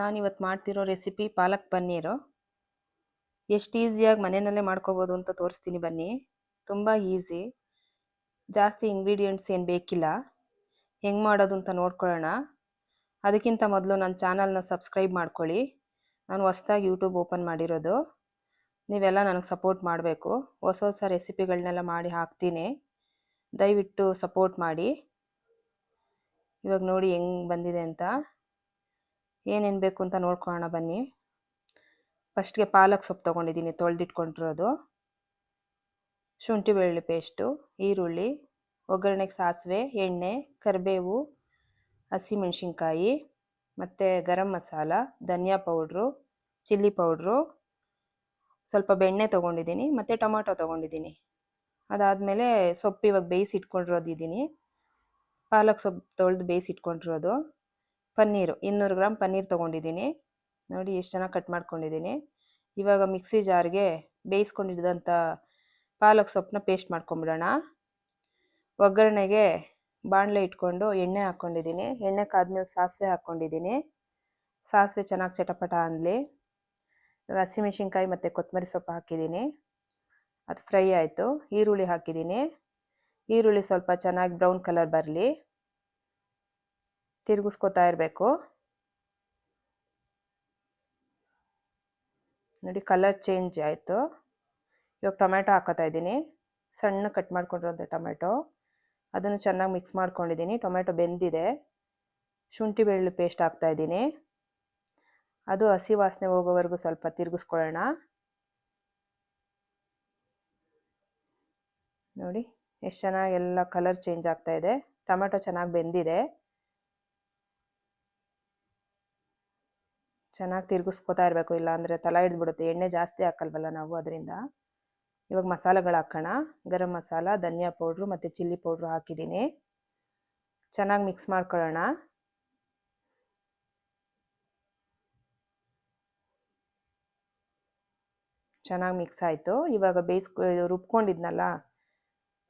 ನಾನಿವತ್ತು ಮಾಡ್ತಿರೋ ರೆಸಿಪಿ ಪಾಲಕ್ ಪನ್ನೀರು. ಎಷ್ಟು ಈಸಿಯಾಗಿ ಮನೆಯಲ್ಲೇ ಮಾಡ್ಕೋಬೋದು ಅಂತ ತೋರಿಸ್ತೀನಿ ಬನ್ನಿ. ತುಂಬ ಈಸಿ. ಜಾಸ್ತಿ ಇಂಗ್ರೀಡಿಯೆಂಟ್ಸ್ ಏನು ಬೇಕಿಲ್ಲ. ಹೆಂಗೆ ಮಾಡೋದು ಅಂತ ನೋಡ್ಕೊಳ್ಳೋಣ. ಅದಕ್ಕಿಂತ ಮೊದಲು ನನ್ನ ಚಾನಲ್ನ ಸಬ್ಸ್ಕ್ರೈಬ್ ಮಾಡ್ಕೊಳ್ಳಿ. ನಾನು ಹೊಸ್ದಾಗಿ ಯೂಟ್ಯೂಬ್ ಓಪನ್ ಮಾಡಿರೋದು. ನೀವೆಲ್ಲ ನನಗೆ ಸಪೋರ್ಟ್ ಮಾಡಬೇಕು. ಹೊಸ ಹೊಸ ರೆಸಿಪಿಗಳನ್ನೆಲ್ಲ ಮಾಡಿ ಹಾಕ್ತೀನಿ. ದಯವಿಟ್ಟು ಸಪೋರ್ಟ್ ಮಾಡಿ. ಇವಾಗ ನೋಡಿ ಹೆಂಗೆ ಬಂದಿದೆ ಅಂತ. ಏನೇನು ಬೇಕು ಅಂತ ನೋಡ್ಕೊಳ್ಳೋಣ ಬನ್ನಿ. ಫಸ್ಟ್ಗೆ ಪಾಲಕ್ ಸೊಪ್ಪು ತೊಗೊಂಡಿದ್ದೀನಿ, ತೊಳೆದಿಟ್ಕೊಂಡಿರೋದು. ಶುಂಠಿ ಬೆಳ್ಳುಳ್ಳಿ ಪೇಸ್ಟು ಈರುಳ್ಳಿ, ಒಗ್ಗರಣೆಗೆ ಸಾಸಿವೆ, ಎಣ್ಣೆ, ಕರಿಬೇವು, ಹಸಿಮೆಣ್ಸಿನ್ಕಾಯಿ, ಮತ್ತು ಗರಂ ಮಸಾಲ, ಧನಿಯಾ ಪೌಡ್ರು, ಚಿಲ್ಲಿ ಪೌಡ್ರು. ಸ್ವಲ್ಪ ಬೆಣ್ಣೆ ತೊಗೊಂಡಿದ್ದೀನಿ, ಮತ್ತು ಟೊಮಾಟೊ ತೊಗೊಂಡಿದ್ದೀನಿ. ಅದಾದಮೇಲೆ ಸೊಪ್ಪು ಇವಾಗ ಬೇಯಿಸಿ ಇಟ್ಕೊಂಡಿರೋದಿದ್ದೀನಿ ಪಾಲಕ್ ಸೊಪ್ಪು ತೊಳೆದು ಬೇಯಿಸಿ ಇಟ್ಕೊಂಡಿರೋದು ಪನ್ನೀರು, ಇನ್ನೂರು ಗ್ರಾಮ್ ಪನ್ನೀರ್ ತೊಗೊಂಡಿದ್ದೀನಿ. ನೋಡಿ ಎಷ್ಟು ಚೆನ್ನಾಗಿ ಕಟ್ ಮಾಡ್ಕೊಂಡಿದ್ದೀನಿ. ಇವಾಗ ಮಿಕ್ಸಿ ಜಾರ್ಗೆ ಬೇಯಿಸ್ಕೊಂಡಿದ್ದಂಥ ಪಾಲಕ್ ಸೊಪ್ಪನ್ನ ಪೇಸ್ಟ್ ಮಾಡ್ಕೊಂಬಿಡೋಣ. ಒಗ್ಗರಣೆಗೆ ಬಾಣಲೆ ಇಟ್ಕೊಂಡು ಎಣ್ಣೆ ಹಾಕ್ಕೊಂಡಿದ್ದೀನಿ ಎಣ್ಣೆ ಕಾದ್ಮೇಲೆ ಸಾಸಿವೆ ಹಾಕ್ಕೊಂಡಿದ್ದೀನಿ ಸಾಸಿವೆ ಚೆನ್ನಾಗಿ ಚಟಪಟ ಅನ್ನಲಿ ಹಸಿಮೆಣ್ಸಿನ್ಕಾಯಿ ಮತ್ತು ಕೊತ್ತಂಬರಿ ಸೊಪ್ಪು ಹಾಕಿದ್ದೀನಿ. ಅದು ಫ್ರೈ ಆಯಿತು. ಈರುಳ್ಳಿ ಹಾಕಿದ್ದೀನಿ. ಈರುಳ್ಳಿ ಸ್ವಲ್ಪ ಚೆನ್ನಾಗಿ ಬ್ರೌನ್ ಕಲರ್ ಬರಲಿ. ತಿರುಗಿಸ್ಕೊತಾ ಇರಬೇಕು. ನೋಡಿ ಕಲರ್ ಚೇಂಜ್ ಆಯಿತು. ಇವಾಗ ಟೊಮೆಟೊ ಹಾಕೋತಾ ಇದ್ದೀನಿ. ಸಣ್ಣ ಕಟ್ ಮಾಡ್ಕೊಂಡಿರೋಂಥ ಟೊಮೆಟೊ ಅದನ್ನು ಚೆನ್ನಾಗಿ ಮಿಕ್ಸ್ ಮಾಡ್ಕೊಂಡಿದ್ದೀನಿ. ಟೊಮೆಟೊ ಬೆಂದಿದೆ. ಶುಂಠಿ ಬೆಳ್ಳುಳ್ಳಿ ಪೇಸ್ಟ್ ಹಾಕ್ತಾಯಿದ್ದೀನಿ. ಅದು ಹಸಿ ವಾಸನೆ ಹೋಗೋವರೆಗೂ ಸ್ವಲ್ಪ ತಿರುಗಿಸ್ಕೊಳ್ಳೋಣ. ನೋಡಿ, ಎಷ್ಟು ಚೆನ್ನಾಗಿ ಎಲ್ಲ ಕಲರ್ ಚೇಂಜ್ ಆಗ್ತಾಯಿದೆ ಟೊಮೆಟೊ ಚೆನ್ನಾಗಿ ಬೆಂದಿದೆ. ಚೆನ್ನಾಗಿ ತಿರುಗಿಸ್ಕೊತಾ ಇರಬೇಕು, ಇಲ್ಲಾಂದರೆ ತಲೆ ಹಿಡಿದ್ಬಿಡುತ್ತೆ. ಎಣ್ಣೆ ಜಾಸ್ತಿ ಹಾಕಲ್ವಲ್ಲ ನಾವು ಅದರಿಂದ? ಇವಾಗ ಮಸಾಲೆಗಳು ಹಾಕೋಣ. ಗರಂ ಮಸಾಲ, ಧನಿಯಾ ಪೌಡ್ರು ಮತ್ತು ಚಿಲ್ಲಿ ಪೌಡ್ರು ಹಾಕಿದ್ದೀನಿ. ಚೆನ್ನಾಗಿ ಮಿಕ್ಸ್ ಮಾಡ್ಕೊಳ್ಳೋಣ. ಚೆನ್ನಾಗಿ ಮಿಕ್ಸ್ ಆಯಿತು. ಇವಾಗ ಬೇಯಿಸ್ಕೊ ರುಬ್ಕೊಂಡಿದ್ನಲ್ಲ,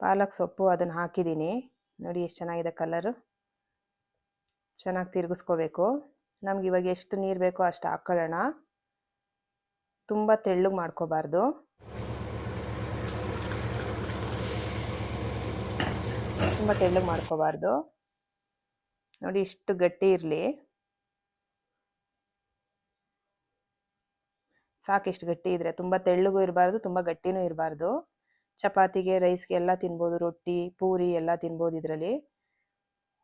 ಪಾಲಕ್ ಸೊಪ್ಪು ಅದನ್ನು ಹಾಕಿದ್ದೀನಿ. ನೋಡಿ ಎಷ್ಟು ಚೆನ್ನಾಗಿದೆ ಕಲರು. ಚೆನ್ನಾಗಿ ತಿರುಗಿಸ್ಕೋಬೇಕು. ನಮ್ಗೆ ಇವಾಗ ಎಷ್ಟು ನೀರು ಬೇಕೋ ಅಷ್ಟು ಹಾಕ್ಕೊಳ್ಳೋಣ ತುಂಬ ತೆಳ್ಳಗೆ ಮಾಡ್ಕೋಬಾರ್ದು. ತುಂಬ ತೆಳ್ಳಗೆ ಮಾಡ್ಕೋಬಾರ್ದು. ನೋಡಿ ಇಷ್ಟು ಗಟ್ಟಿ ಇರಲಿ. ಸಾಕಿಷ್ಟು ಗಟ್ಟಿ ಇದ್ದರೆ ತುಂಬ ತೆಳ್ಳಗೂ ಇರಬಾರ್ದು, ತುಂಬ ಗಟ್ಟಿನೂ ಇರಬಾರ್ದು. ಚಪಾತಿಗೆ, ರೈಸ್ಗೆ ಎಲ್ಲ ತಿನ್ಬೋದು, ರೊಟ್ಟಿ, ಪೂರಿ ಎಲ್ಲ ತಿನ್ಬೋದು ಇದರಲ್ಲಿ.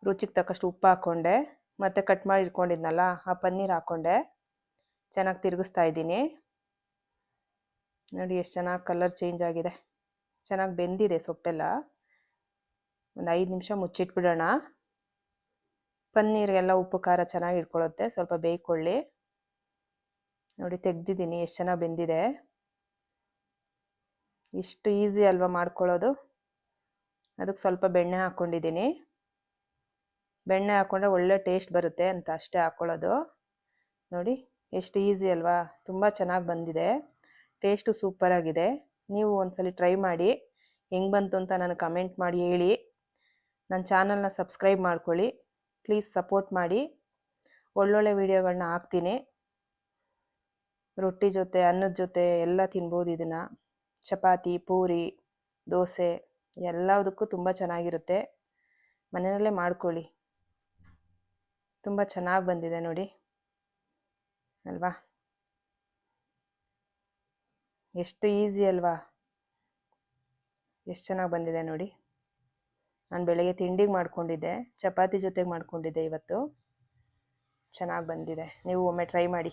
ರುಚಿಗೆ ತಕ್ಕಷ್ಟು ಉಪ್ಪು ಹಾಕ್ಕೊಂಡೆ ಮತ್ತು ಕಟ್ ಮಾಡಿ ಇಟ್ಕೊಂಡಿದ್ನಲ್ಲ, ಆ ಪನ್ನೀರ್ ಹಾಕ್ಕೊಂಡೆ ಚೆನ್ನಾಗಿ ತಿರುಗಿಸ್ತಾ ಇದ್ದೀನಿ. ನೋಡಿ ಎಷ್ಟು ಚೆನ್ನಾಗಿ ಕಲರ್ ಚೇಂಜ್ ಆಗಿದೆ. ಚೆನ್ನಾಗಿ ಬೆಂದಿದೆ ಸೊಪ್ಪೆಲ್ಲ. ಒಂದು ಐದು ನಿಮಿಷ ಮುಚ್ಚಿಟ್ಬಿಡೋಣ. ಪನ್ನೀರಿಗೆಲ್ಲ ಉಪ್ಪು, ಖಾರ ಚೆನ್ನಾಗಿ ಇಟ್ಕೊಳ್ಳುತ್ತೆ ಸ್ವಲ್ಪ ಬೇಯ್ಕೊಳ್ಳಿ. ನೋಡಿ ತೆಗ್ದಿದ್ದೀನಿ, ಎಷ್ಟು ಚೆನ್ನಾಗಿ ಬೆಂದಿದೆ. ಇಷ್ಟು ಈಸಿ ಅಲ್ವಾ ಮಾಡ್ಕೊಳ್ಳೋದು? ಅದಕ್ಕೆ ಸ್ವಲ್ಪ ಬೆಣ್ಣೆ ಹಾಕ್ಕೊಂಡಿದ್ದೀನಿ ಬೆಣ್ಣೆ ಹಾಕ್ಕೊಂಡ್ರೆ ಒಳ್ಳೆ ಟೇಸ್ಟ್ ಬರುತ್ತೆ ಅಂತ ಅಷ್ಟೇ ಹಾಕ್ಕೊಳ್ಳೋದು ನೋಡಿ, ಎಷ್ಟು ಈಸಿ ಅಲ್ವಾ? ತುಂಬ ಚೆನ್ನಾಗಿ ಬಂದಿದೆ. ಟೇಸ್ಟು ಸೂಪರಾಗಿದೆ ನೀವು ಒಂದ್ಸಲಿ ಟ್ರೈ ಮಾಡಿ. ಹೆಂಗೆ ಬಂತು ಅಂತ ನನಗೆ ಕಮೆಂಟ್ ಮಾಡಿ ಹೇಳಿ. ನನ್ನ ಚಾನಲ್ನ ಸಬ್ಸ್ಕ್ರೈಬ್ ಮಾಡ್ಕೊಳ್ಳಿ. ಪ್ಲೀಸ್ ಸಪೋರ್ಟ್ ಮಾಡಿ. ಒಳ್ಳೊಳ್ಳೆ ವೀಡಿಯೋಗಳನ್ನ ಹಾಕ್ತೀನಿ. ರೊಟ್ಟಿ ಜೊತೆ, ಅನ್ನದ ಜೊತೆ ಎಲ್ಲ ತಿನ್ಬೋದು ಇದನ್ನು. ಚಪಾತಿ, ಪೂರಿ, ದೋಸೆ ಎಲ್ಲದಕ್ಕೂ ತುಂಬ ಚೆನ್ನಾಗಿರುತ್ತೆ. ಮನೆಯಲ್ಲೇ ಮಾಡ್ಕೊಳ್ಳಿ. ತುಂಬ ಚೆನ್ನಾಗಿ ಬಂದಿದೆ ನೋಡಿ. ಅಲ್ವಾ? ಎಷ್ಟು ಈಸಿ ಅಲ್ವಾ? ಎಷ್ಟು ಚೆನ್ನಾಗಿ ಬಂದಿದೆ ನೋಡಿ. ನಾನು ಬೆಳಗ್ಗೆ ತಿಂಡಿಗೆ ಮಾಡಿಕೊಂಡಿದ್ದೆ, ಚಪಾತಿ ಜೊತೆಗೆ ಮಾಡಿಕೊಂಡಿದ್ದೆ ಇವತ್ತು. ಚೆನ್ನಾಗಿ ಬಂದಿದೆ. ನೀವು ಒಮ್ಮೆ ಟ್ರೈ ಮಾಡಿ.